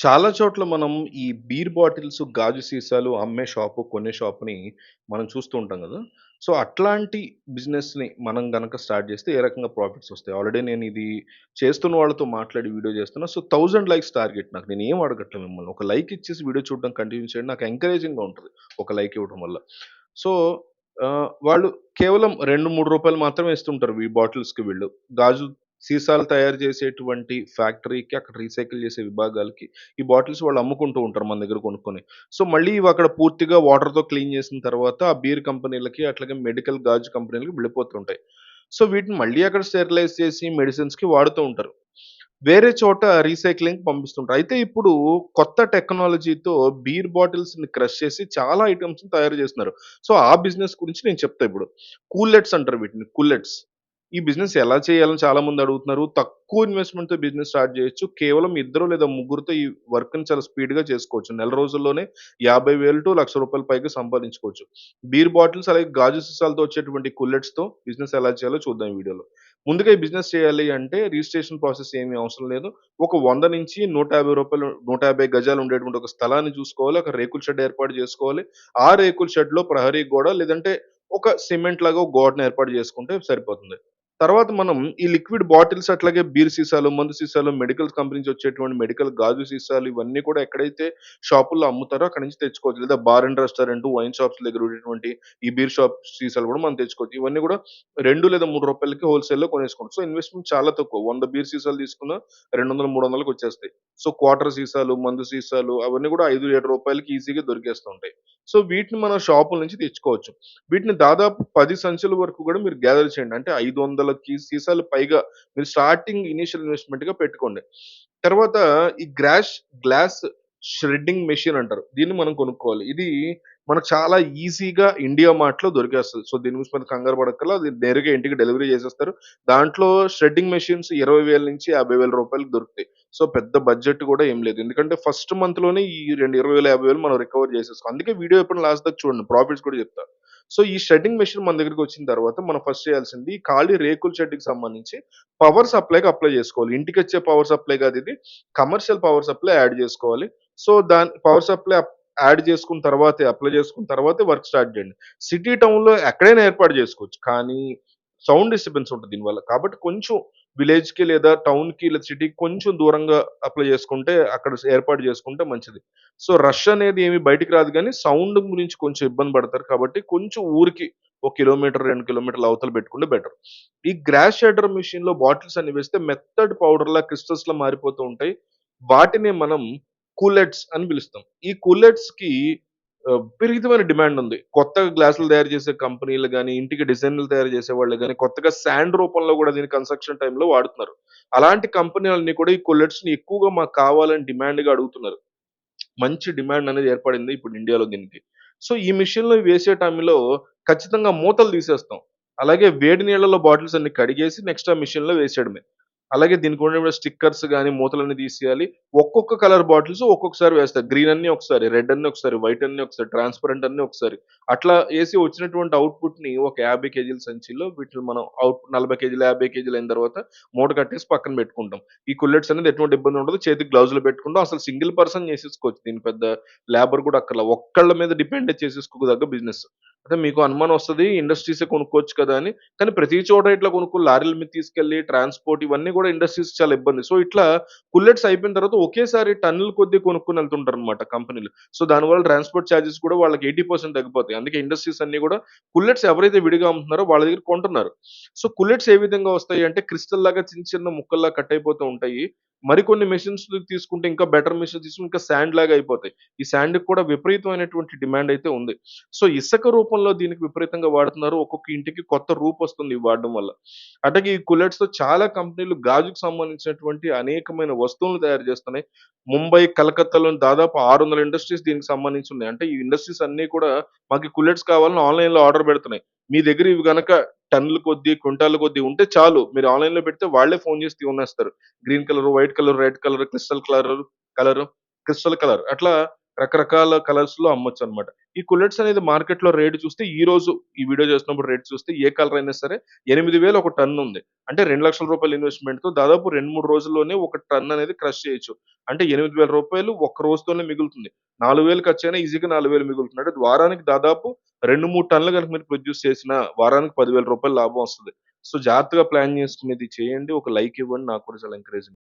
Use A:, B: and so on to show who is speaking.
A: చాలా చోట్ల మనం ఈ బీర్ బాటిల్స్, గాజు సీసాలు అమ్మే షాపు, కొనే షాప్‌ని మనం చూస్తూ ఉంటాం గదా! సో, అట్లాంటి బిజినెస్‌ని మనం గనక స్టార్ట్ జేస్తే ఏ రకంగా ప్రాఫిట్స్ వస్తాయి ఆల్రెడీ నేను ఇది చేస్తున్న వాళ్ళతో మాట్లాడి వీడియో జేస్తున్నా. సో, 1000 లైక్స్ టార్గెట్ నాకు. నేనేం అడగట్లే మిమ్మల్ని. ఒక లైక్ ఇచ్చేసి వీడియో చూడడం కంటిన్యూ చేయండి. నాకు ఎంకరేజింగ్‌గా ఉంటది. ఒక లైక్ ఇవ్వడం వల్ల. సో, ఆహ్, వాళ్ళు కేవలం రెండు 2, 3 మాత్రమే ఇస్తుంటారు ఈ బాటిల్స్‌కి వీళ్ళు. గాజు సీసాలు తయారు చేసేటువంటి ఫ్యాక్టరీకి, అక్కడ రీసైకిల్ చేసే విభాగాలకి ఈ బాటిల్స్ వాళ్ళు అమ్ముకుంటూ ఉంటారు మన దగ్గర కొనుక్కొని. సో, మళ్ళీ ఇవి అక్కడ పూర్తిగా వాటర్‌తో క్లీన్ చేసిన తర్వాత ఆ బీర్ కంపెనీలకి, అట్లాగే మెడికల్ గాజు కంపెనీలకి వెళ్ళిపోతుంటాయి. సో, వీటిని మళ్ళీ అక్కడ స్టెరిలైజ్ చేసి మెడిసిన్స్‌కి వాడుతూ ఉంటారు. వేరే చోట రీసైక్లింగ్ పంపిస్తుంటారు. అయితే ఇప్పుడు కొత్త టెక్నాలజీతో బీర్ బాటిల్స్‌ని క్రష్ చేసి చాలా ఐటెమ్స్‌ని తయారు చేస్తున్నారు. సో, ఆ బిజినెస్ గురించి నేను చెప్తా ఇప్పుడు. కూల్లెట్స్ అంటారు వీటిని. కూల్లెట్స్. ఈ బిజినెస్ ఎలా చేయాలని చాలా మంది అడుగుతున్నారు. తక్కువ ఇన్వెస్ట్‌మెంట్‌తో బిజినెస్ స్టార్ట్ చేయొచ్చు. కేవలం ఇద్దరు లేదా ముగ్గురితో ఈ వర్క్‌ని చాలా స్పీడ్‌గా చేసుకోవచ్చు. నెల రోజుల్లోనే యాభై వేలు టు లక్ష రూపాయల పైకి సంపాదించుకోవచ్చు. బీర్ బాటిల్స్ అలాగే గాజు సీసాలతో వచ్చేటువంటి కూల్లెట్స్‌తో బిజినెస్ ఎలా చేయాలో చూద్దాం ఈ వీడియోలో. ముందుగా ఈ బిజినెస్ చేయాలి అంటే రిజిస్ట్రేషన్ ప్రాసెస్ ఏమీ అవసరం లేదు. ఒక 100-150 150 గజాలు ఉండేటువంటి ఒక స్థలాన్ని చూసుకోవాలి. ఒక రేకుల షెడ్ ఏర్పాటు చేసుకోవాలి. ఆ రేకుల షెడ్‌లో ప్రహరీ గోడ లేదంటే ఒక సిమెంట్ లాగా ఒక గోడను ఏర్పాటు చేసుకుంటే సరిపోతుంది. తర్వాత మనం ఈ లిక్విడ్ బాటిల్స్ అట్లాగే బీర్ సీసాలు, మందు సీసాలు, మెడికల్ కంపెనీ నుంచి వచ్చేటువంటి మెడికల్ గాజు సీసాలు ఇవన్నీ కూడా ఎక్కడైతే షాపుల్లో అమ్ముతారో అక్కడ నుంచి తెచ్చుకోవచ్చు. లేదా bar and restaurant, wine shops దగ్గర ఉండేటువంటి ఈ బీర్ షాప్ సీసాలు కూడా మనం తెచ్చుకోవచ్చు. ఇవన్నీ కూడా రెండు లేదా మూడు రూపాయలకి హోల్‌సేల్‌లో కొనేసుకోవచ్చు. సో, ఇన్వెస్ట్‌మెంట్ చాలా తక్కువ. వంద బీర్ సీసాలు తీసుకున్న రెండు వందలు మూడు వందలకు వచ్చేస్తాయి. సో, క్వార్టర్ సీసాలు, మందు సీసాలు అవన్నీ కూడా 5, 7 రూపాయలకి ఈజీగా దొరికేస్తుంటాయి సో, వీటిని మనం షాపుల నుంచి తెచ్చుకోవచ్చు. వీటిని దాదాపు పది సంచుల వరకు కూడా మీరు గ్యాదర్ చేయండి. అంటే ఐదు వందలకి సీసాలు పైగా మీరు స్టార్టింగ్ ఇనిషియల్ ఇన్వెస్ట్మెంట్గా పెట్టుకోండి. తర్వాత ఈ గ్రాష్ గ్లాస్ ష్రెడ్డింగ్ మెషిన్ అంటారు. దీన్ని మనం కొనుక్కోవాలి. ఇది మనకు చాలా ఈజీగా ఇండియా మార్ట్‌లో దొరికేస్తుంది సో, దీని గురించి మనకు కంగారు పడక్కల అది నేరుగా ఇంటికి డెలివరీ చేసేస్తారు. దాంట్లో ష్రెడ్డింగ్ మెషిన్స్ ఇరవై వేల నుంచి యాభై వేల రూపాయలకు దొరుకుతాయి. సో, పెద్ద బడ్జెట్ కూడా ఏం లేదు. ఎందుకంటే ఫస్ట్ మంత్‌లోనే ఈ రెండు ఇరవై వేల యాభై వేలు మనం రికవర్ చేసేస్తాం అందుకే వీడియో ఎప్పుడు లాస్ట్ దాకా చూడండి. ప్రాఫిట్స్ కూడా చెప్తాను సో, ఈ షెడ్డింగ్ మెషిన్ మన దగ్గరికి వచ్చిన తర్వాత మనం ఫస్ట్ చేయాల్సింది ఈ ఖాళీ రేకుల షెడ్‌కి సంబంధించి పవర్ సప్లైకి అప్లై చేసుకోవాలి. ఇంటికి వచ్చే పవర్ సప్లై కాదు ఇది. కమర్షియల్ పవర్ సప్లై యాడ్ చేసుకోవాలి. సో, దాని పవర్ సప్లై యాడ్ చేసుకున్న తర్వాతే అప్లై చేసుకున్న తర్వాతే వర్క్ స్టార్ట్ చేయండి. సిటీ, టౌన్‌లో ఎక్కడైనా ఏర్పాటు చేసుకోవచ్చు. కానీ సౌండ్ డిస్టర్బెన్స్ ఉంటది దీనివల్ల. కాబట్టి కొంచెం విలేజ్‌కి లేదా టౌన్‌కి లేదా సిటీకి కొంచెం దూరంగా అప్లై చేసుకుంటే అక్కడ ఏర్పాటు చేసుకుంటే మంచిది. సో, రష్ అనేది ఏమి బయటికి రాదు కానీ సౌండ్ గురించి కొంచెం ఇబ్బంది పడతారు. కాబట్టి కొంచెం ఊరికి ఒక కిలోమీటర్, రెండు కిలోమీటర్ల అవతల పెట్టుకుంటే బెటర్. ఈ గ్రాస్ షెడర్ మిషన్లో బాటిల్స్ అన్ని వేస్తే మెత్తడ్ పౌడర్‌లా క్రిస్టల్స్‌లా మారిపోతూ ఉంటాయి. వాటిని మనం కూలెట్స్ అని పిలుస్తాం. ఈ కూలెట్స్కి విపరీతమైన డిమాండ్ ఉంది. కొత్తగా గ్లాసులు తయారు చేసే కంపెనీలు కానీ ఇంటికి డిజైన్‌లు తయారు చేసే వాళ్ళు కానీ కొత్తగా సాండ్ రూపంలో కూడా దీన్ని కన్‌స్ట్రక్షన్ టైంలో వాడుతున్నారు. అలాంటి కంపెనీలన్నీ కూడా ఈ కూల్లెట్స్‌ని ఎక్కువగా మాకు కావాలని డిమాండ్‌గా అడుగుతున్నారు. మంచి డిమాండ్ అనేది ఏర్పడింది ఇప్పుడు ఇండియాలో దీనికి. సో, ఈ మెషిన్‌లో వేసే టైంలో ఖచ్చితంగా మూతలు తీసేస్తాం. అలాగే వేడి నీళ్ళలో బాటిల్స్ అన్ని కడిగేసి నెక్స్ట్ ఆ మిషన్లో వేసేయడమే. అలాగే దీనికి ఉండే స్టిక్కర్స్ కానీ మూతలన్నీ తీసేయాలి. ఒక్కొక్క కలర్ బాటిల్స్ ఒక్కొక్కసారి వేస్తారు. గ్రీన్ అన్ని ఒకసారి, రెడ్ అన్ని ఒకసారి, వైట్ అన్ని ఒకసారి, ట్రాన్స్‌పరెంట్ అన్ని ఒకసారి. అట్లా వేసి వచ్చినటువంటి అవుట్‌పుట్‌ని ఒక 50 కేజీల సంచిలో వీటిని మనం అవుట్ 40 కేజీలు, 50 కేజీలు అయిన తర్వాత మూట కట్టేసి పక్కన పెట్టుకుంటాం. ఈ కుల్లెట్స్ అనేది ఎటువంటి ఇబ్బంది ఉండదు. చేతికి గ్లౌజులు పెట్టుకుంటాం. అసలు సింగిల్ పర్సన్ చేసేసుకోవచ్చు. దీని పెద్ద లేబర్ కూడా అక్కర్లా. ఒక్కళ్ళ మీద డిపెండ్ చేసేసుకోదగ్గ బిజినెస్. అంటే మీకు అనుమానం వస్తది ఇండస్ట్రీసే కొనుక్కోవచ్చు కదా అని. కానీ ప్రతి చోట ఇట్లా కొనుక్కో లారీల మీద తీసుకెళ్ళి ట్రాన్స్‌పోర్ట్ ఇవన్నీ కూడా ఇండస్ట్రీస్ చాలా ఇబ్బంది. సో, ఇట్లా కుల్లెట్స్ అయిపోయిన తర్వాత ఒకేసారి టన్నుల కొద్దీ కొనుక్కొని వెళ్తుంటారనమాట కంపెనీలు. సో, దానివల్ల ట్రాన్స్‌పోర్ట్ చార్జెస్ కూడా వాళ్ళకి 80% తగ్గిపోతాయి. అందుకే ఇండస్ట్రీస్ అన్ని కూడా కుల్లెట్స్ ఎవరైతే విడిగా అమ్ముతున్నారో వాళ్ళ దగ్గర కొంటున్నారు. సో, కుల్లెట్స్ ఏ విధంగా వస్తాయి అంటే క్రిస్టల్ లాగా చిన్న చిన్న ముక్కల్లా కట్ అయిపోతూ ఉంటాయి. మరికొన్ని మెషిన్స్ తీసుకుంటే ఇంకా బెటర్ మెషిన్స్ తీసుకుంటే ఇంకా సాండ్ లాగా అయిపోతాయి. ఈ శాండ్ కూడా విపరీతమైనటువంటి డిమాండ్ అయితే ఉంది. సో, ఇసుక రూపంలో దీనికి విపరీతంగా వాడుతున్నారు. ఒక్కొక్క ఇంటికి కొత్త రూపొస్తుంది వస్తుంది వాడడం వల్ల. అట్లాగే ఈ కూల్లెట్స్‌తో చాలా కంపెనీలు గాజుకు సంబంధించినటువంటి అనేకమైన వస్తువులను తయారు చేస్తున్నాయి. ముంబై, కలకత్తాలోని దాదాపు 600 ఇండస్ట్రీస్ దీనికి సంబంధించి ఉన్నాయి. అంటే ఈ ఇండస్ట్రీస్ అన్ని కూడా మాకు కులెట్స్ కావాలని కావాలని ఆన్‌లైన్‌లో ఆర్డర్ పెడుతున్నాయి. మీ దగ్గర ఇవి గనక టన్నుల కొద్దీ, క్వింటాల కొద్దీ ఉంటే చాలు. మీరు ఆన్లైన్లో పెడితే వాళ్ళే ఫోన్ చేసి తినేస్తారు. Green colour, white colour, red colour, crystal colour colour, crystal colour అట్లా రకరకాల కలర్స్లో అమ్మొచ్చు అనమాట ఈ కుల్లెట్స్ అనేది మార్కెట్లో రేట్ చూస్తే ఈ రోజు ఈ వీడియో చేసినప్పుడు రేట్ చూస్తే ఏ కలర్ అయినా సరే 8000 ఒక టన్ ఉంది. అంటే రెండు లక్షల రూపాయల ఇన్వెస్ట్మెంట్తో దాదాపు 2, 3 రోజుల్లోనే ఒక టన్ అనేది క్రష్ చేయొచ్చు. అంటే ఎనిమిది వేల రూపాయలు ఒక్క రోజుతోనే మిగులుతుంది. నాలుగు వేలు ఖర్చు అయినా ఈజీగా 4,000 మిగులుతుంది. అంటే వారానికి దాదాపు 2, 3 టన్నులు కనుక మీరు ప్రొడ్యూస్ చేసిన వారానికి పదివేల రూపాయలు లాభం వస్తుంది సో, జాగ్రత్తగా ప్లాన్ చేసుకునేది ఇది చేయండి. ఒక లైక్ ఇవ్వండి. నాకు కూడా చాలా ఎంకరేజింగ్